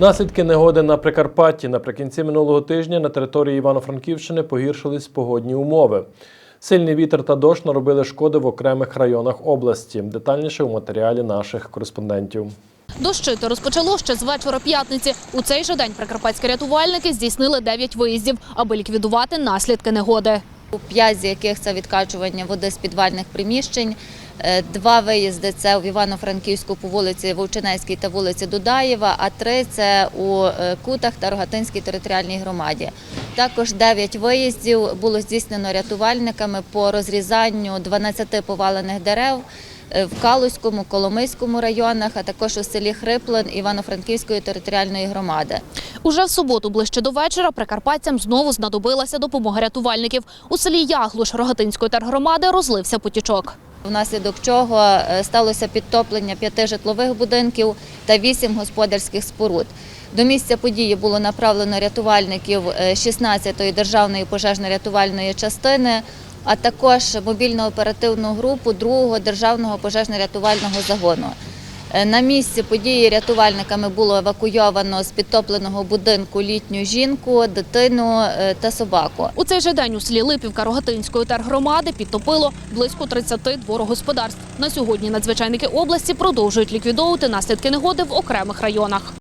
Наслідки негоди на Прикарпатті наприкінці минулого тижня на території Івано-Франківщини погіршились погодні умови. Сильний вітер та дощ наробили шкоди в окремих районах області. Детальніше у матеріалі наших кореспондентів. Дощити розпочало ще з вечора п'ятниці. У цей же день прикарпатські рятувальники здійснили 9 виїздів, аби ліквідувати наслідки негоди. П'ять з яких це відкачування води з підвальних приміщень. Е, Два виїзди це в Івано-Франківську по вулиці Вовчинецькій та вулиці Дудаєва, а три це у е, Кутах та Рогатинській територіальній громаді. Також дев'ять виїздів було здійснено рятувальниками по розрізанню 12 повалених дерев е, в Калузькому, Коломийському районах, а також у селі Хриплин Івано-Франківської територіальної громади. Уже в суботу ближче до вечора прикарпатцям знову знадобилася допомога рятувальників. У селі Яглуш Рогатинської тергромади розлився потічок. внаслідок чого е, сталося підтоплення п'яти житлових будинків та вісім господарських споруд. До місця події було направлено рятувальників е, 16-ї державної пожежно-рятувальної частини, а також мобільно-оперативну групу 2-го державного пожежно-рятувального загону. Е, На місці події рятувальниками було евакуйовано з підтопленого будинку літню жінку, дитину е, та собаку. У цей же день у селі Липівка Рогатинської тергромади підтопило близько 30 дворогосподарств. На сьогодні надзвичайники області продовжують ліквідовувати наслідки негоди в окремих районах.